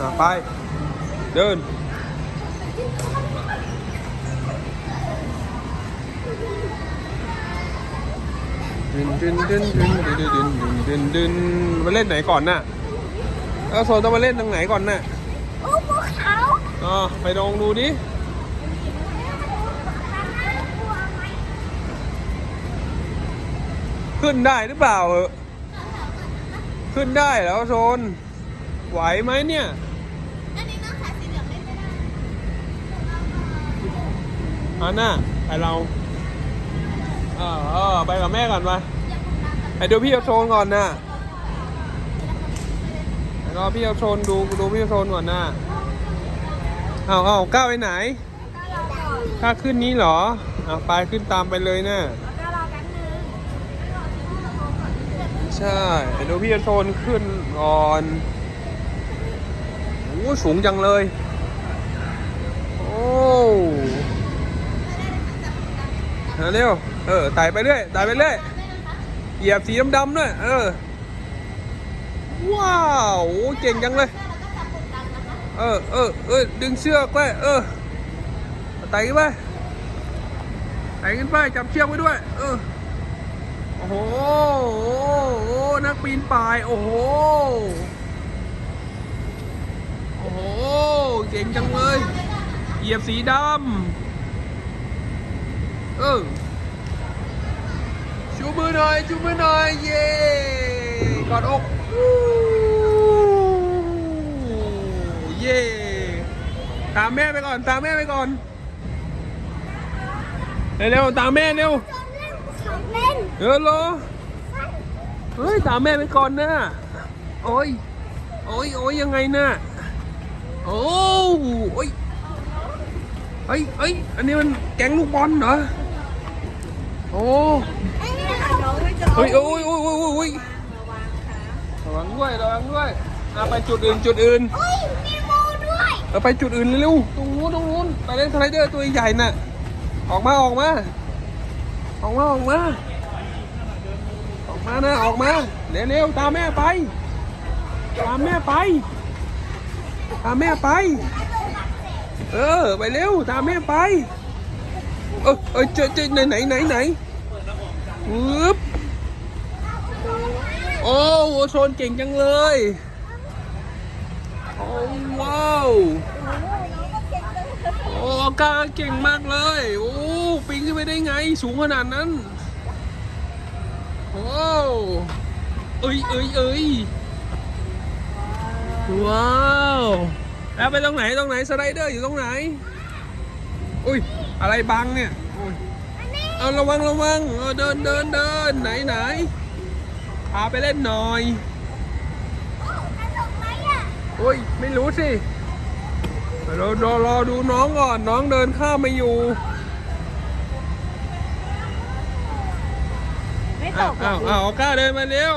อะไป เดิน ดึนดึนดึนดึนดึนดึนดึนดึนดึนมาเล่นไหนก่อนน่ะเอาโซนต้องมาเล่นตรงไหนก่อนน่ะโอ้ภูเขาอ๋อไปลองดูดิขึ้นได้หรือเปล่าเออขึ้นได้แล้วโซนไหวไหมเนี่ย อันนี้น้องสายสีเหลืองเล่นไม่ได้ อันน่ะไปเราเออเออไปกับแม่ก่อนไปไปดูพี่เอาโซนก่อนน่ะแล้วก็พี่เอาโซนดูดูพี่เอาโซนก่อนน่ะเอาเอาก้าวไปไหนถ้าขึ้นนี้เหรออะไปขึ้นตามไปเลยน่ะใช่เดี๋ยวพี่จะโซนขึ้นก่อนโอ้สูงจังเลย โอ้ เอาเร็วเออไต่ไปเรื่อยไต่ไปเรื่อยเหยียบสีดำๆด้วยเออ ว้าวเก่งจังเลย เออเออเออดึงเชือกไว้เออไต่ขึ้นไปไต่ขึ้นไปจับเชือกไว้ด้วย เออโอ้โหโอ้โหนักปีนป่าย โอ้โหโอ้โหเก่งจังเลย เหยียบสีดำ เออชูมือหน่อยชูมือหน่อยเย้กอดอกอู้เย้ตามแม่ไปก่อนตามแม่ไปก่อน เร็วๆตามแม่เร็วเล่นเออเหรอเฮ้ยตามแม่ไปก่อนนะโอ้ยโอ้ยโอ้ยยังไงนะโอ้โอ้ยเฮ้ยเฮ้ยอันนี้มันแก๊งลูกบอลเหรอโอ้ไอ้นี่เฮ้ยโอ้ยโอ้ยโอ้ยโอ้ยระวังด้วยระวังด้วยอะไปจุดอื่นจุดอื่นโอ้ยมีมูด้วยเออไปจุดอื่นเร็วๆตรงนู้นตรงนู้นไปเล่นสไลเดอร์ตัวใหญ่น่ะออกมาออกมา ออกมาออกมา ออกมานะออกมาเร็วๆตามแม่ไป ตามแม่ไปตามแม่ไป เออ ไปเร็ว ตามแม่ไป เออเออเจอเจอไหนไหนไหนไหน ปึ๊บโอ้โหโซนเก่งจังเลยโอ้ว้าวโอ้กาเก่งมากเลยโอ้ปีนขึ้นไปได้ไง สูงขนาดนั้นโอ้เอ้ยเอ้ยเอ้ยว้าวแล้วไปตรงไหนตรงไหนสไลเดอร์อยู่ตรงไหนอุ้ยอะไรบังเนี่ยอุ้ย เอาระวังระวังเออเดินเดินเดินไหนไหนพาไปเล่นหน่อยกระจกไหมอะอุ้ยไม่รู้สิเรารอรอดูน้องก่อนน้องเดินข้ามมาอยู่ไม่ตอ้าวกหรอ้าอวกอ้าวกล้าเดินมาเร็ว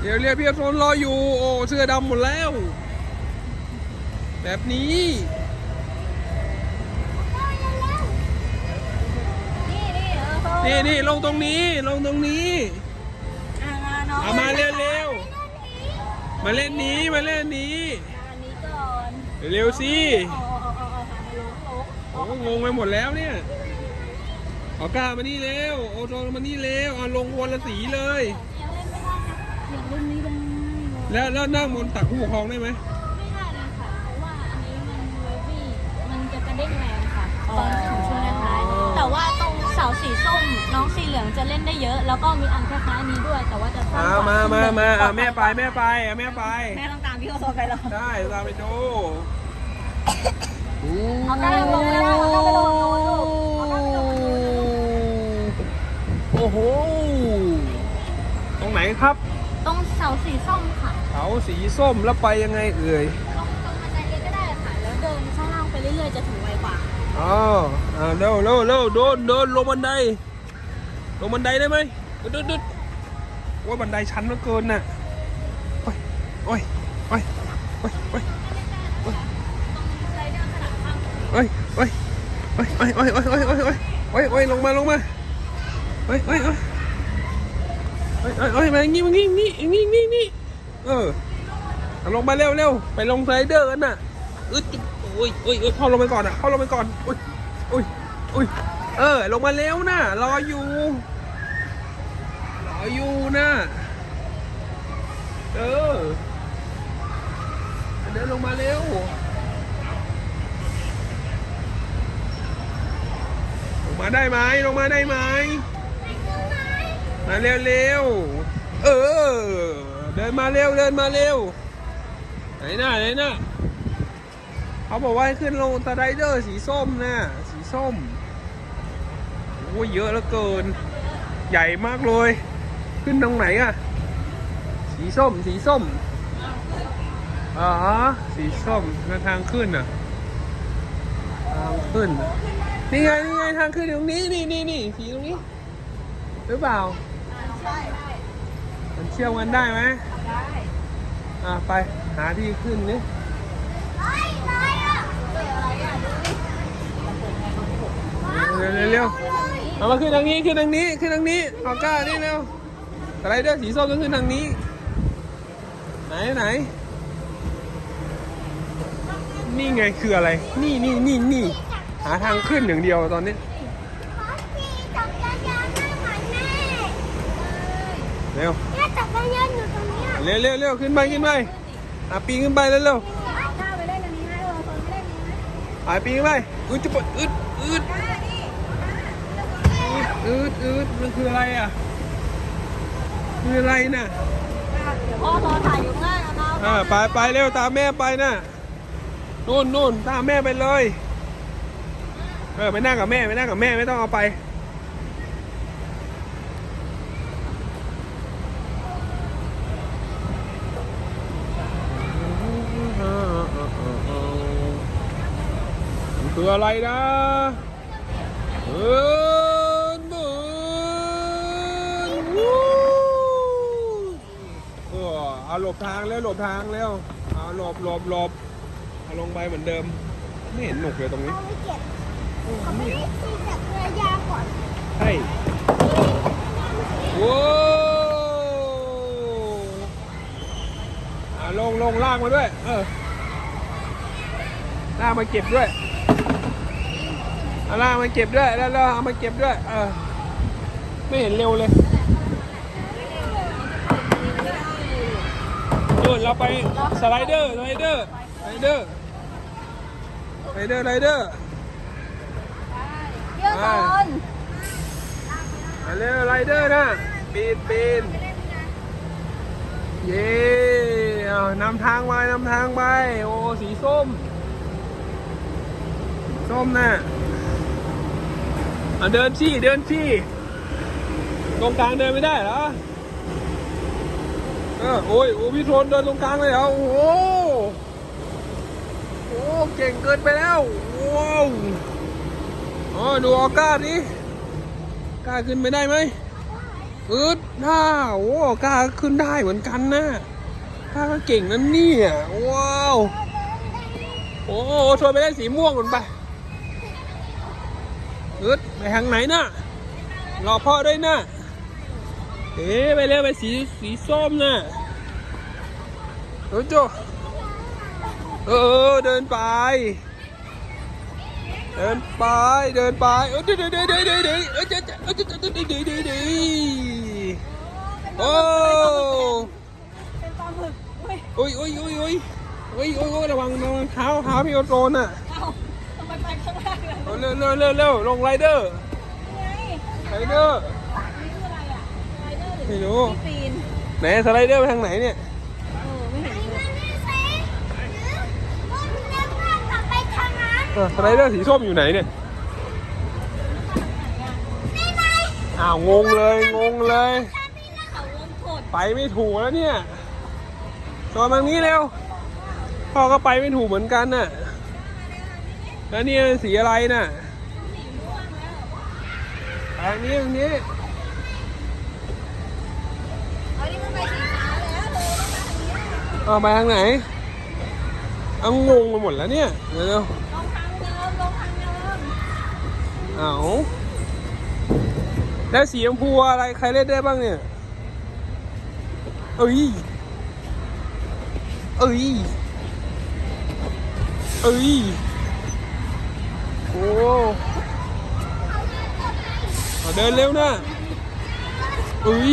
เดี๋ยวเรียกพี่โซนรออยู่ โอ้เสื้อดำหมดแล้ว แบบนี้ นี่นี่เออนี่นี่ลงตรงนี้ลงตรงนี้ อ่าน้องเอามาเร็วเร็วๆมาเล่นนี้มาเล่นนี้อันนี้ก่อนเร็วสิอ๋ออ๋ออ๋ออ๋อมาลงลงโอ้งงไปหมดแล้วเนี่ยเอากล้ามานี่เร็วโอโซนมานี่เร็วเอาลงวนละสีเลยยังเล่นไม่ได้ค่ะอยากเล่นนี้ได้แล้วแล้วนั่งบนตักผู้ปกครองได้ไหมไม่ได้เลยค่ะ เพราะว่าอันนี้มันเวฟี่มันจะกระเด้งแรงค่ะ ตอนถึงช่วงท้ายๆแต่ว่าตรงเสาสีส้ม น้องสีเหลืองจะเล่นได้เยอะ แล้วก็มีอันคล้ายๆนี้ด้วย แต่ว่าจะสั้นมากว่ามามามาครึ่อะงหนึ่งแม่ไปแม่ไปอะแม่ไป แม่ต้องตามพี่โอโซไปหรอได้ตามไปดูเอาได้ลงไม่ได้เอาได้ไปลงโน้นลูกเอาได้ไปลงโน้นลูกโอ้โห ตรงไหนครับ ตรงเสาสีส้มค่ะเสาสีส้มแล้วไปยังไงเอ่ย อ๋ออ่าเร็วเร็วเร็วโดนโดนลงบันได ลงบันไดได้ไหมดึดดึดดึดว่าบันไดชันเหลือเกินน่ะ โอ้ย โอ้ย โอ้ย โอ้ย โอ้ยตรงสไลเดอร์ขนาดข้างโอ้ย โอ้ย โอ้ย โอ้ย โอ้ย โอ้ย โอ้ย โอ้ย โอ้ย โอ้ย โอ้ย ลงมา ลงมา โอ้ย โอ้ย โอ้ย โอ้ย โอ้ยมาอย่างงี้มาอย่างงี้อย่างงี้อย่างงี้อย่างงี้เออลงมาเร็วเร็วไปลงสไลเดอร์กันน่ะ อึด อุ้ยอุ้ยอุ้ยพ่อลงไปก่อนอะพ่อลงไปก่อน อุ้ยอุ้ยอุ้ยเออ ลงมาเร็วนะรออยู่ รออยู่นะเออเดินลงมาเร็วลงมาได้ไหมลงมาได้ไหมมาเร็วเร็วเออ เดินมาเร็วเดินมาเร็วไหนหน่ะไหนหน่ะ เขาบอกว่าให้ขึ้นลงสไลเดอร์สีส้มนะสีส้มโอ้ยเยอะเหลือเกิน ใหญ่มากเลย ขึ้นตรงไหนอะสีส้มสีส้มอ๋อสีส้มแล้วทางขึ้นอะทางขึ้นนี่ไงนี่ไงทางขึ้นอยู่ตรงนี้นี่นี่นี่สีตรงนี้ หรือเปล่ามันเชื่อมกันได้ไหมได้อะไปหาที่ขึ้นนี่ เร็วเร็วเร็วเอามาขึ้นทางนี้ขึ้นทางนี้ขึ้นทางนี้ออก้านี่เร็วสไลเดอสีส้มต้องขึ้นทางนี้ ไหนไหน นี่ไงคืออะไร นี่นี่นี่นี่หาทางขึ้นอย่างเดียวตอนนี้เร็วเร็วเร็วเร็วขึ้นไปขึ้นไปอะปีขึ้นไปเร็วเร็วข้าไปเล่นอันนี้นะเออคนไม่เล่นนี้นะอะปีขึ้นไปอึดจะปวดอึดอึด อึดอึดมันคืออะไรอะคืออะไรน่ะเดี๋ยวพ่อรอถ่ายอยู่ข้างล่างนะอ่าไปไปเร็วตามแม่ไปน่ะนู่นนู่นตามแม่ไปเลยเออไปนั่งกับแม่ไปนั่งกับแม่ไม่ต้องเอาไปมันคืออะไรนะเอินหมืนวู้เออเอา หลบทางแล้วหลบทางแล้วเอาหลบหลบหลบเอาลงไปเหมือนเดิม ไม่เห็นหนุกเลยตรงนี้ เอาไปเก็บเขาไม่ได้ขี่จักรยานก่อนใช่ว้าวอะลงลงลากมาด้วย เออลากมาเก็บด้วยเอาลากมาเก็บด้วย แล้วแล้วเอามาเก็บด้วย เออ ไม่เห็นเร็วเลย นู่นเราไปสไลเดอร์สไลเดอร์สไลเดอร์สไลเดอร์สไลเดอร์เยอะก่อนมาเร็วไรเดอร์นะปีนปีนเย้เอานำทางไปนำทางไปโอ้สีส้ม ส้มน่ะเอาเดินที่เดินที่ตรงกลางเดินไม่ได้เหรอ เออโอ้ยโอ้พี่โทนเดินตรงกลางเลยเหรอโอ้โหโอ้เก่งเกินไปแล้วว้าวอ๋อดูออก้าดิกล้าขึ้นไปได้ไหมอึดถ้าโอ้กล้าขึ้นได้เหมือนกันนะกล้าก็เก่งนั่นเนี่ยว้าวโอ้ชวนไปเล่นสีม่วงก่อนไปอึดไปทางไหนน่ะรอพ่อด้วยน่ะ เอ๊ะไปเร็วไปสีสีส้มนะ่ะโอ้โจเออเดินไป เดินไปเดินไปเดี๋ยวเดี๋ยวเดี๋ยวเดี๋ยวเดี๋ยวเออเดี๋ยวเดี๋ยวเดี๋ยวเดี๋ยวเดี๋ยวโอ้เป็นปลาหมึกโอ้ยโอ้ยโอ้ยโอ้ยโอ้ยโอ้ยระวังระวังเท้าเท้าพี่โอโจนอะเร็วเร็วเร็วลงไรเดอร์ไรเดอร์ ไลเดอร์หรือไม่รู้ที่ปีนไหนสไลเดอร์ไปทางไหนเนี่ย เออไม่เห็นเลยนี่สิรถเล็กมากกลับไปทางนั้นเออสไลเดอร์สีส้มอยู่ไหนเนี่ยนี่ไงอ้าวงงเลยงงเลย เขาวงกดไปไม่ถูกแล้วเนี่ยตัวทางนี้เร็ว พ่อก็ไปไม่ถูกเหมือนกันน่ะ แล้วนี่มันสีอะไรน่ะทางนี้ทางนี้ เอาไปทางไหนเอางงไปหมดแล้วเนี่ยเดี๋ยวลงทางเดิมลงทางเดิมเอาแล้วสีชมพูอะไรใครเล่นได้บ้างเนี่ย เอ้ย เอ้ย เอ้ย โอ้เดินเร็วนะเอ้ย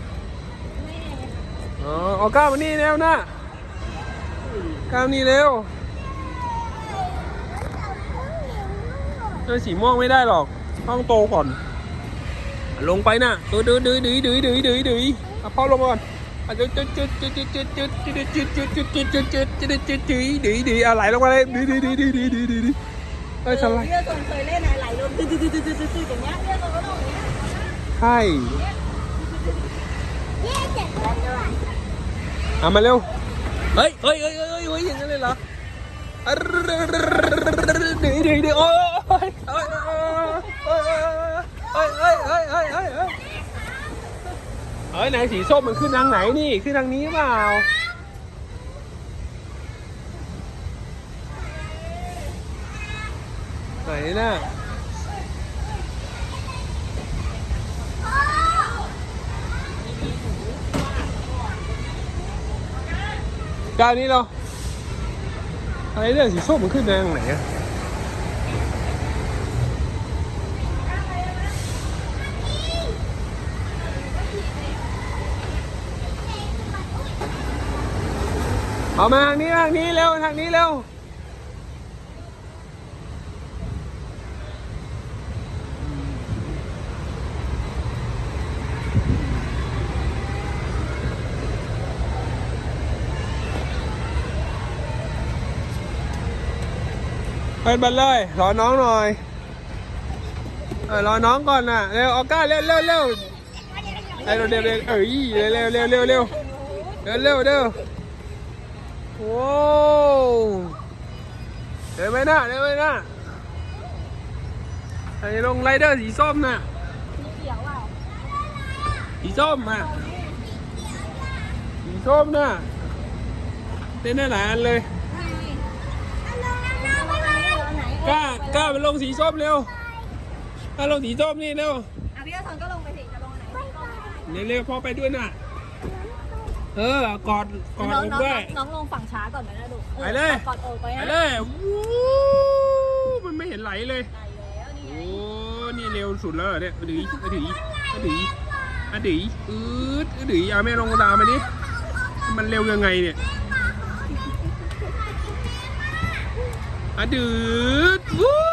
อ๋อเอาก้าวมานี่เร็วนะก้าวนี่เร็วเล่นสีม่วงไม่ได้หรอก ต้องโตก่อน ลงไปนะตัวดื้อดื้อดื้อดื้อดื้อดื้อดื้อเอาพ่อลงมาก่อนอะจุดจุดจุดจุดจุดจุดจุดจุดจุดจุดจุดจุดจุดจุดจุดจุดจุดดื้อดื้อดื้อเอาไหลลงมาเลยดื้อดื้อดื้อดื้อดื้อดื้อดื้อดื้อเอ้ยสไลด์เรือส่วนเคยเล่นอะไรไหลลงตื้อตื้อตื้อตื้อตื้ออย่างเงี้ยเรือส่วนก็ต้องอย่างเงี้ยใช่ เย้เจ็บแล้วด้วยเอามาเร็ว เฮ้ยเฮ้ยเฮ้ยเฮ้ยเฮ้ยอย่างนั้นเลยเหรออะดื้อดื้อดื้อโอ้ยโอ้ยโอ้ยโอ้ยโอ้ยโอ้ยโอ้ยโอ้ยโอ้ยโอ้ยเฮ้ยไหนสีส้มมันขึ้นทางไหนนี่ขึ้นทางนี้เปล่าไหนน่ะ กาวนี้เราอะไรเนี่ยสีส้มมันขึ้นทางไหนอะเอามาทางนี้ทางนี้เร็วทางนี้เร็ว เปิดบันเลย รอน้องหน่อยเออรอน้องก่อนน่ะ เร็วออก้าเร็วเร็วเร็วเร็วเร็วเร็วเอ้ยเร็วเร็วเร็วเร็วเร็วเร็วเร็วโอ้เร็วไปนะเร็วไปนะไอ้ลงไรเดอร์สีส้มน่ะสีเขียวอะสีส้มอะสีส้มน่ะเล่นได้หลายอันเลย เอาลงน้ำน้ำไปไหม อันไหน กล้ากล้าไปลงสีส้มเร็วถ้าลงสีส้มนี่เร็วอะพี่อาซอนก็ลงไปสิจะลงอันไหนลงอันไหนเร็วๆพ่อไปด้วยน่ะ เออกอดกอดน้องอกน้องด้วย น้องลงฝั่งช้าก่อนไหมนะลูกออไปเลย กอดอกไปไปนะเลยวู้มันไม่เห็นไหลเลยได้แล้วนี่ไงโอ้ นี่เร็วสุดแล้วเหรอเนี่ยอดีอดีอดีอดีอืดอดีเอาแม่ลงตามไปดิ มันเร็วยังไงเนี่ยาดืดวู้